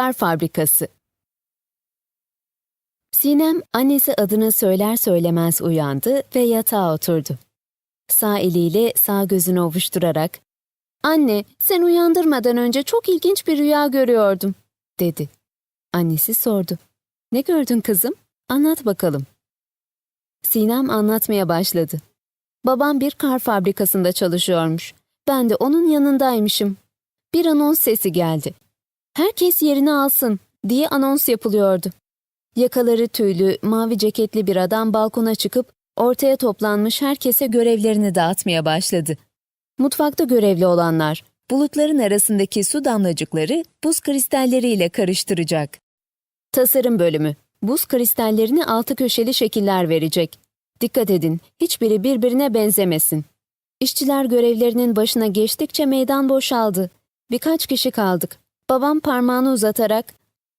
Kar Fabrikası Sinem annesi adını söyler söylemez uyandı ve yatağa oturdu. Sağ eliyle sağ gözünü ovuşturarak ''Anne, sen uyandırmadan önce çok ilginç bir rüya görüyordum.'' dedi. Annesi sordu. ''Ne gördün kızım? Anlat bakalım.'' Sinem anlatmaya başladı. Babam bir kar fabrikasında çalışıyormuş. Ben de onun yanındaymışım. Bir anons sesi geldi. Herkes yerini alsın diye anons yapılıyordu. Yakaları tüylü, mavi ceketli bir adam balkona çıkıp ortaya toplanmış herkese görevlerini dağıtmaya başladı. Mutfakta görevli olanlar, bulutların arasındaki su damlacıkları buz kristalleriyle karıştıracak. Tasarım bölümü, buz kristallerini altı köşeli şekiller verecek. Dikkat edin, hiçbiri birbirine benzemesin. İşçiler görevlerinin başına geçtikçe meydan boşaldı. Birkaç kişi kaldık. Babam parmağını uzatarak,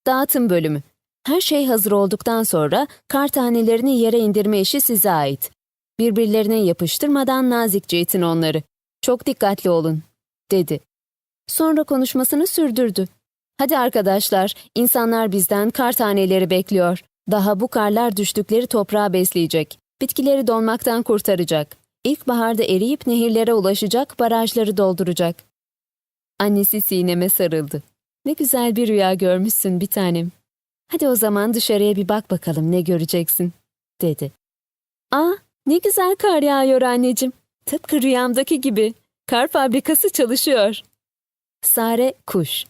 dağıtım bölümü. Her şey hazır olduktan sonra kar tanelerini yere indirme işi size ait. Birbirlerine yapıştırmadan nazikçe itin onları. Çok dikkatli olun, dedi. Sonra konuşmasını sürdürdü. Hadi arkadaşlar, insanlar bizden kar taneleri bekliyor. Daha bu karlar düştükleri toprağa besleyecek. Bitkileri donmaktan kurtaracak. İlkbaharda eriyip nehirlere ulaşacak, barajları dolduracak. Annesi Sinem'e sarıldı. Ne güzel bir rüya görmüşsün bir tanem. Hadi o zaman dışarıya bir bak bakalım ne göreceksin, dedi. Aa, ne güzel kar yağıyor anneciğim. Tıpkı rüyamdaki gibi. Kar fabrikası çalışıyor. Sare Kuş